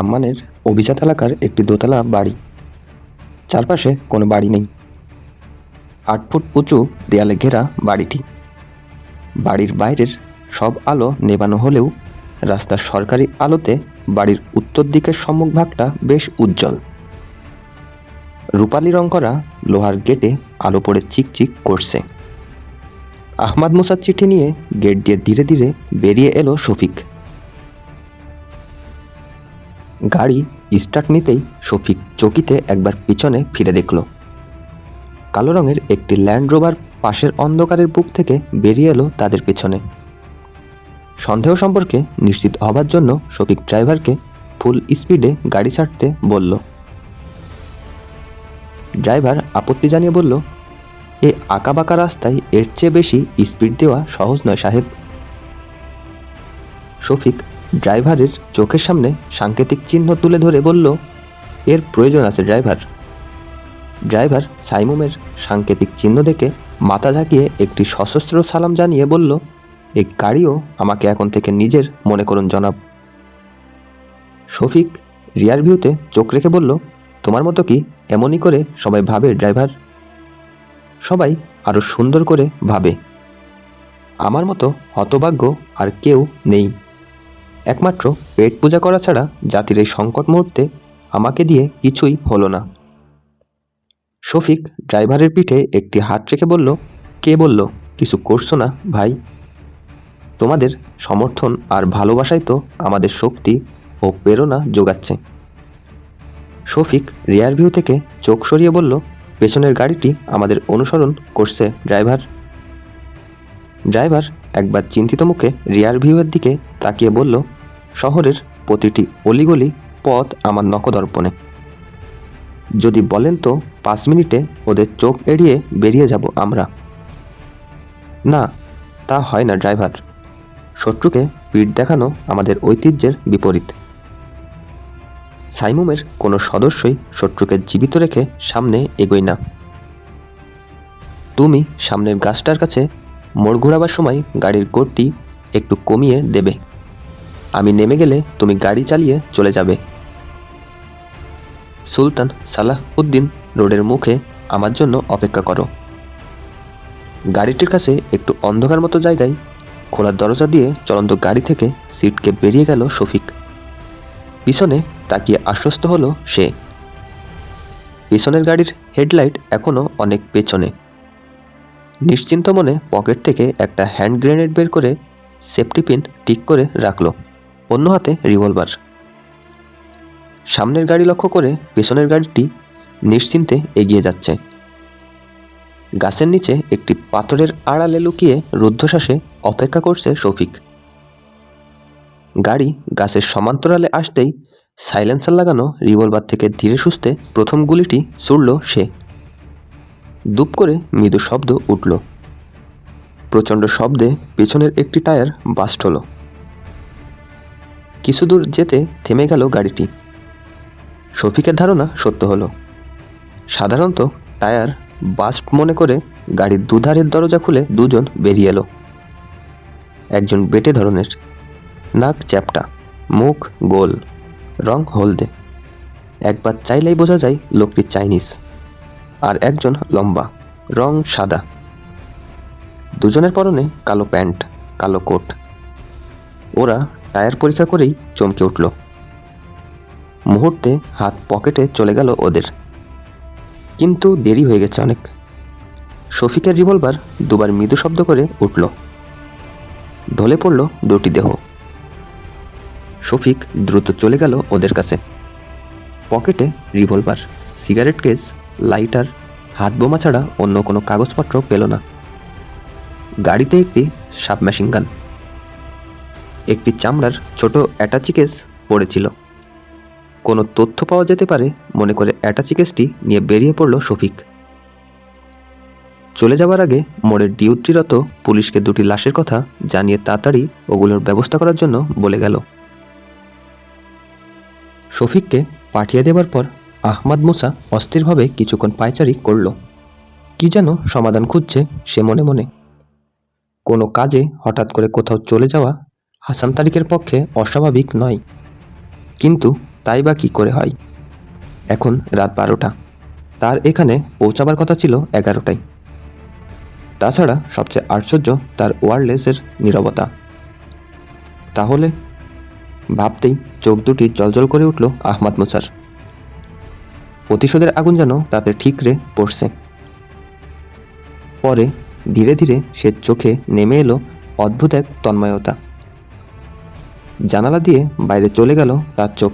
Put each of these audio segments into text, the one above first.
আম্মানের অভিজাত এলাকার একটি দোতলা বাড়ি। চারপাশে কোনো বাড়ি নেই। আট ফুট উঁচু দেয়ালে ঘেরা বাড়িটি। বাড়ির বাইরের সব আলো নেবানো হলেও রাস্তার সরকারি আলোতে বাড়ির উত্তর দিকের সম্মুখভাগটা বেশ উজ্জ্বল। রূপালি রং করা লোহার গেটে আলো পড়ে চিকচিক করছে। আহমাদ মুসার চিঠি নিয়ে গেট দিয়ে ধীরে ধীরে বেরিয়ে এলো শফিক। গাড়ি স্টার্ট নিতেই শফিক চকিতে একবার পিছনে ফিরে দেখল। কালো রঙের একটি ল্যান্ড রোভার পাশের অন্ধকারের বুক থেকে বেরিয়ে এলো তাদের পেছনে। সন্দেহ সম্পর্কে নিশ্চিত হবার জন্য শফিক ড্রাইভারকে ফুল স্পিডে গাড়ি ছাড়তে বলল। ড্রাইভার আপত্তি জানিয়ে বলল, এ আঁকাবাঁকা রাস্তায় এর চেয়ে বেশি স্পিড দেওয়া সহজ নয় সাহেব। শফিক ড্রাইভারের চোখের সামনে সাংকেতিক চিহ্ন তুলে ধরে বলল, এর প্রয়োজন আছে, ড্রাইভার। ড্রাইভার সাইমুমের সাংকেতিক চিহ্ন দেখে মাথা ঝাঁকিয়ে একটি সশস্ত্র সালাম জানিয়ে বলল এই গাড়িও আমাকে এখন থেকে নিজের, মনে করুন জনাব। শফিক রিয়ার ভিউতে চোখ রেখে বলল, তোমার মতো কি এমনই করে সবাই ভাবে, ড্রাইভার? সবাই আরও সুন্দর করে ভাবে। আমার মতো হতভাগ্য আর কেউ নেই। একমাত্র পেট পূজা করা ছাড়া জাতির এই সংকট মুহূর্তে আমাকে দিয়ে কিছুই হলো না। শফিক ড্রাইভারের পিঠে একটি হাত রেখে বলল, কে বলল? কিছু করছ না, ভাই? তোমাদের সমর্থন আর ভালোবাসাই তো আমাদের শক্তি ও প্রেরণা যোগাচ্ছে। শফিক রিয়ার ভিউ থেকে চোখ সরিয়ে বলল, পেছনের গাড়িটি আমাদের অনুসরণ করছে, ড্রাইভার। ড্রাইভার একবার চিন্তিত মুখে রিয়ার ভিউয়ের দিকে তাকিয়ে বলল, শহরের প্রতিটি অলিগলি পথ আমার নখদর্পণে। যদি বলেন তো পাঁচ মিনিটে ওদের চোখ এড়িয়ে বেরিয়ে যাব আমরা। না, তা হয় না, ড্রাইভার। শত্রুকে পিঠ দেখানো আমাদের ঐতিহ্যের বিপরীত। সাইমুমের কোনো সদস্যই শত্রুকে জীবিত রেখে সামনে এগোয় না। তুমি সামনের গাছটার কাছে মোড় ঘোরাবার সময় গাড়ির গতি একটু কমিয়ে দেবে। আমি নেমে গেলে তুমি গাড়ি চালিয়ে চলে যাবে। সুলতান সালাহ উদ্দিন রোডের মুখে আমার জন্য অপেক্ষা করো। গাড়িটির কাছে একটু অন্ধকার মতো জায়গায় খোলা দরজা দিয়ে চলন্ত গাড়ি থেকে সিটকে বেরিয়ে গেল শফিক। পিছনে তাকিয়ে আশ্বস্ত হলো সে। পিছনের গাড়ির হেডলাইট এখনও অনেক পেছনে। নিশ্চিন্ত মনে পকেট থেকে একটা হ্যান্ড গ্রেনেড বের করে সেফটি পিন ঠিক করে রাখল। অন্য হাতে রিভলভার। সামনের গাড়ি লক্ষ্য করে পেছনের গাড়িটি নিশ্চিন্তে এগিয়ে যাচ্ছে। গাছের নিচে একটি পাথরের আড়ালে লুকিয়ে রুদ্ধশ্বাসে অপেক্ষা করছে শফিক। গাড়ি গাছের সমান্তরালে আসতেই সাইলেন্সার লাগানো রিভলভার থেকে ধীরে সুস্থে প্রথম গুলিটি ছুড়ল সে। দুপ করে মৃদু শব্দ উঠল। প্রচণ্ড শব্দে পেছনের একটি টায়ার বাস্ট হলো। কিছু দূর যেতে থেমে গেল গাড়িটি। শফিকের ধারণা সত্য হলো। সাধারণত টায়ার বাস্ট মনে করে গাড়ির দুধারের দরজা খুলে দুজন বেরিয়ে এলো। একজন বেটে ধরনের, নাক চ্যাপটা, মুখ গোল, রং হলদে। একবার চাইলেই বোঝা যায় লোকটি চাইনিজ, আর একজন লম্বা, রং সাদা। দুজনের পরনে কালো প্যান্ট, কালো কোট। ওরা টায়ার পরীক্ষা করেই চমকে উঠল। মুহূর্তে হাত পকেটে চলে গেল ওদের। কিন্তু দেরি হয়ে গেছে অনেক। শফিকের রিভলভার দুবার মৃদু শব্দ করে উঠল। ঢলে পড়ল দুটি দেহ। শফিক দ্রুত চলে গেল ওদের কাছে। পকেটে রিভলভার, সিগারেট কেস, লাইটার, হাত বোমা ছাড়া অন্য কোনো কাগজপত্র পেল না। গাড়িতে একটি সাবমেশিন গান। একটি চামড়ার ছোট অ্যাটাচি কেস পড়েছিল। কোনো তথ্য পাওয়া যেতে পারে মনে করে অ্যাটাচি কেসটি নিয়ে বেরিয়ে পড়ল শফিক। চলে যাওয়ার আগে মোড়ের ডিউটিরত পুলিশকে দুটি লাশের কথা জানিয়ে তাড়াতাড়ি ওগুলোর ব্যবস্থা করার জন্য বলে গেল। শফিককে পাঠিয়ে দেবার পর আহমাদ মুসা অস্থিরভাবে কিছুক্ষণ পায়চারি করল। কি যেন সমাধান খুঁজছে সে মনে মনে। কোনো কাজে হঠাৎ করে কোথাও চলে যাওয়া হাসান তারিকের পক্ষে অস্বাভাবিক নয়। কিন্তু তাই বা কী করে হয়? এখন রাত বারোটা। তার এখানে পৌঁছাবার কথা ছিল এগারোটায়। তাছাড়া সবচেয়ে আশ্চর্য তার ওয়ারলেসের নীরবতা। তাহলে ভাবতেই চোখ দুটি জলজল করে উঠল আহমাদ মুসার প্রতিশোধের আগুন যেন তাতে ঠিকরে পড়ছে। পরে ধীরে ধীরে সে চোখে নেমে এলো অদ্ভুত এক তন্ময়তা। জানালা দিয়ে বাইরে চলে গেল তার চোখ।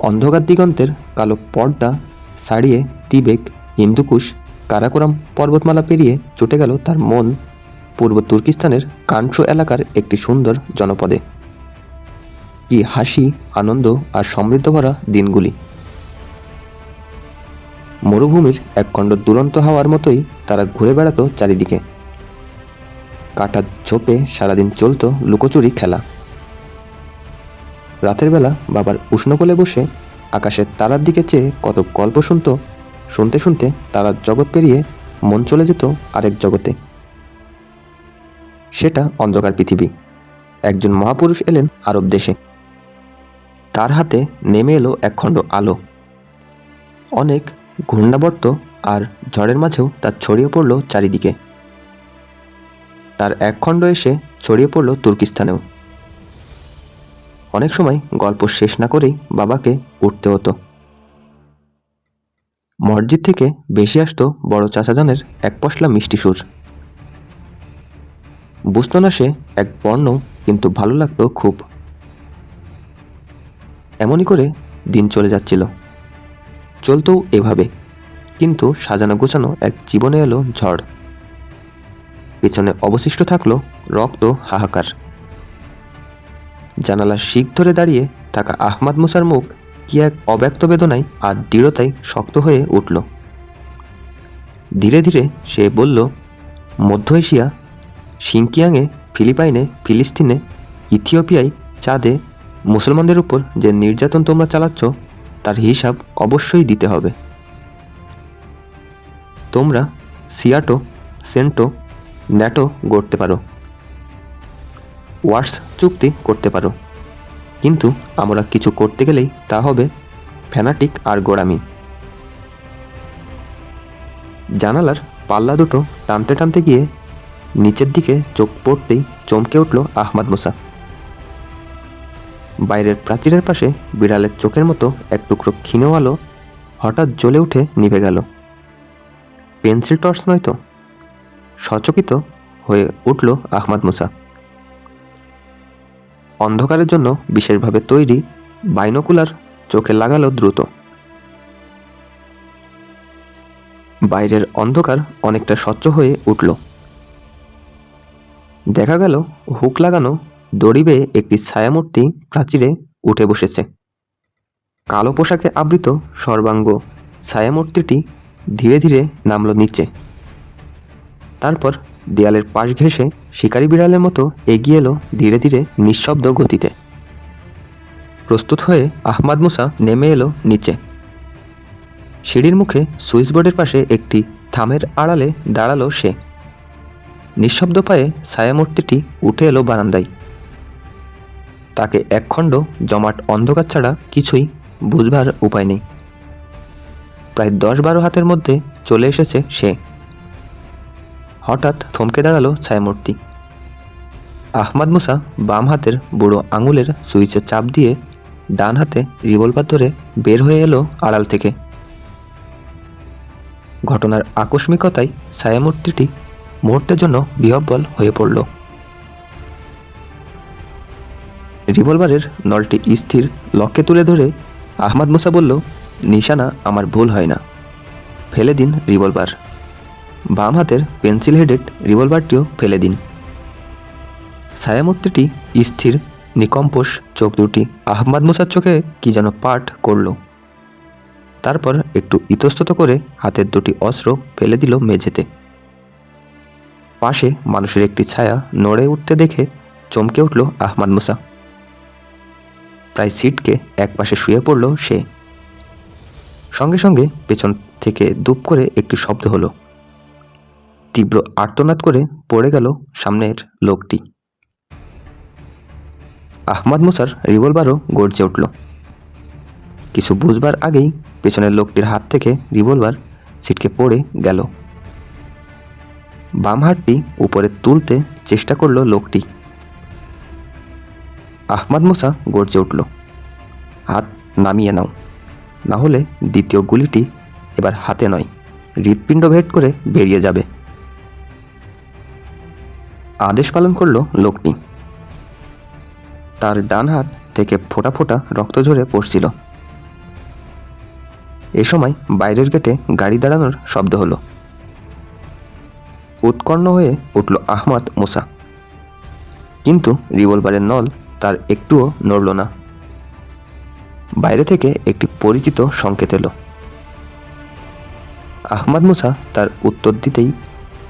অন্ধকার দিগন্তের কালো পর্দা সারিয়ে তিবেক, হিন্দুকুশ, কারাকোরাম পর্বতমালা পেরিয়ে ছুটে গেল তার মন পূর্ব তুর্কিস্তানের কান্ট্রো এলাকার একটি সুন্দর জনপদে। কি হাসি, আনন্দ আর সমৃদ্ধ ভরা দিনগুলি। মরুভূমির এক খণ্ড দুরন্ত হাওয়ার মতোই তারা ঘুরে বেড়াতো চারিদিকে। কাটা ঝোপে সারাদিন চলতো লুকোচুরি খেলা। রাতের বেলা বাবার উষ্ণ উষ্ণকোলে বসে আকাশের তারার দিকে চেয়ে কত গল্প শুনতো, শুনতে শুনতে তারার জগৎ পেরিয়ে মন চলে যেত আরেক জগতে। সেটা অন্ধকার পৃথিবী। একজন মহাপুরুষ এলেন আরব দেশে। তার হাতে নেমে এলো একখণ্ড আলো। অনেক ঘূর্ণাবর্ত আর ঝড়ের মাঝেও তার ছড়িয়ে পড়ল চারিদিকে। তার একখণ্ড এসে ছড়িয়ে পড়ল তুর্কিস্তানেও। অনেক সময় গল্প শেষ না করেই বাবাকে উঠতে হতো। মসজিদ থেকে বেশি আসতো বড় চাচাজানের এক পশলা মিষ্টি সুর। বুঝতো না সে এক বর্ণ কিন্তু ভালো লাগতো খুব। এমনই করে দিন চলে যাচ্ছিল। চলতো এভাবে, কিন্তু সাজানো গোছানো এক জীবনে এলো ঝড়। পেছনে অবশিষ্ট থাকল রক্ত হাহাকার। জানালার শিক ধরে দাঁড়িয়ে থাকা আহমাদ মুসার মুখ কি এক অব্যক্ত বেদনায় আর দৃঢ়তায় শক্ত হয়ে উঠল। ধীরে ধীরে সে বলল, মধ্য এশিয়া সিংকিয়াংয়ে ফিলিপাইনে, ফিলিস্তিনে, ইথিওপিয়ায়, চাঁদে মুসলমানদের উপর যে নির্যাতন তোমরা চালাচ্ছ, তার হিসাব অবশ্যই দিতে হবে। তোমরা সিয়াটো, সেন্টো ন্যাটো গড়তে পারো। ওয়ার্স চুক্তি করতে পারো। কিন্তু আমরা কিছু করতে গেলেই তা হবে ফ্যানাটিক আর গোড়ামি। জানালার পাল্লা দুটো টানতে টানতে গিয়ে নিচের দিকে চোখ পড়তেই চমকে উঠল আহমাদ মুসা। বাইরের প্রাচীরের পাশে বিড়ালের চোখের মতো এক টুকরো ক্ষীণ আলো হঠাৎ জ্বলে উঠে নিভে গেল। পেন্সিল টর্চ নয় তো? সচকিত হয়ে উঠল আহমাদ মুসা। অন্ধকারের জন্য বিশেষভাবে তৈরি বাইনোকুলার চোখে লাগালো দ্রুত। বাইরের অন্ধকার অনেকটা স্বচ্ছ হয়ে উঠল। দেখা গেল হুক লাগানো দড়ি বেয়ে একটি ছায়ামূর্তি প্রাচীরে উঠে বসেছে। কালো পোশাকে আবৃত সর্বাঙ্গ ছায়ামূর্তিটি ধীরে ধীরে নামলো নিচে। তারপর দেয়ালের পাশ ঘেঁষে শিকারি বিড়ালের মতো এগিয়ে এলো ধীরে ধীরে নিঃশব্দ গতিতে। প্রস্তুত হয়ে আহমাদ মুসা নেমে এলো নিচে। সিঁড়ির মুখে সুইচ বোর্ডের পাশে একটি থামের আড়ালে দাঁড়াল সে। নিঃশব্দ পায়ে ছায়ামূর্তিটি উঠে এলো বারান্দায়। তাকে একখণ্ড জমাট অন্ধকার ছাড়া কিছুই বুঝবার উপায় নেই। প্রায় দশ বারো হাতের মধ্যে চলে এসেছে সে। হঠাৎ থমকে দাঁড়াল ছায়ামূর্তি। আহমাদ মুসা বাম হাতের বুড়ো আঙুলের সুইচে চাপ দিয়ে ডান হাতে রিভলভার ধরে বের হয়ে এলো আড়াল থেকে। ঘটনার আকস্মিকতায় ছায়ামূর্তিটি মুহূর্তের জন্য বিহব্বল হয়ে পড়ল। রিভলভারের নলটি স্থির লক্ষ্যে তুলে ধরে আহমাদ মুসা বলল, নিশানা, আমার ভুল হয় না। ফেলে দিন রিভলভার। বাম হাতের পেন্সিল হেডেড রিভলভারটিও ফেলে দিন। ছায়ামূর্তিটি স্থির নিকম্পোষ চোখ দুটি। আহমাদ মুসার চোখে কি যেন পাঠ করল। তারপর একটু ইতস্তত করে হাতের দুটি অস্ত্র ফেলে দিল মেঝেতে। পাশে মানুষের একটি ছায়া নড়ে উঠতে দেখে চমকে উঠল আহমাদ মুসা। প্রায় সিটকে এক পাশে শুয়ে পড়ল সে। সঙ্গে সঙ্গে পেছন থেকে দুপ করে একটি শব্দ হলো। তীব্র আর্তনাদ করে পড়ে গেল সামনের লোকটি। আহমাদ মুসার রিভলভারও গর্জে উঠল। কিছু বুঝবার আগেই পেছনের লোকটির হাত থেকে রিভলভার ছিটকে পড়ে গেল। বাম হাতটি উপরে তুলতে চেষ্টা করল লোকটি। আহমাদ মুসা গর্জে উঠল, হাত নামিয়ে নাও, না হলে দ্বিতীয় গুলিটি এবার হাতে নয়, হৃৎপিণ্ড ভেদ করে বেরিয়ে যাবে। আদেশ পালন করল লোকটি। তার ডান হাত থেকে ফোঁটা ফোঁটা রক্ত ঝরে পড়ছিল। এ সময় বাইরের গেটে গাড়ি দাঁড়ানোর শব্দ হলো। উৎকর্ণ হয়ে উঠল আহমাদ মুসা। কিন্তু রিভলভারের নল তার একটুও নড়ল না। বাইরে থেকে একটি পরিচিত সংকেত এলো। আহমাদ মুসা তার উত্তর দিতেই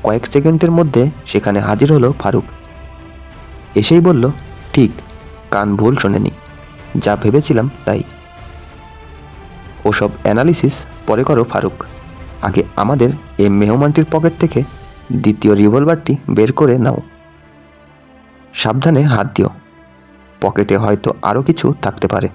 কয়েক সেকেন্ডের মধ্যে সেখানে হাজির হলো ফারুক। এসেই বলল, ঠিক, কান ভুল শোনেনি। যা ভেবেছিলাম তাই। ওসব অ্যানালিসিস পরে করো ফারুক। আগে আমাদের এই মেহমানটির পকেট থেকে দ্বিতীয় রিভলভারটি বের করে নাও। সাবধানে হাত দিও। পকেটে হয়তো আরও কিছু থাকতে পারে।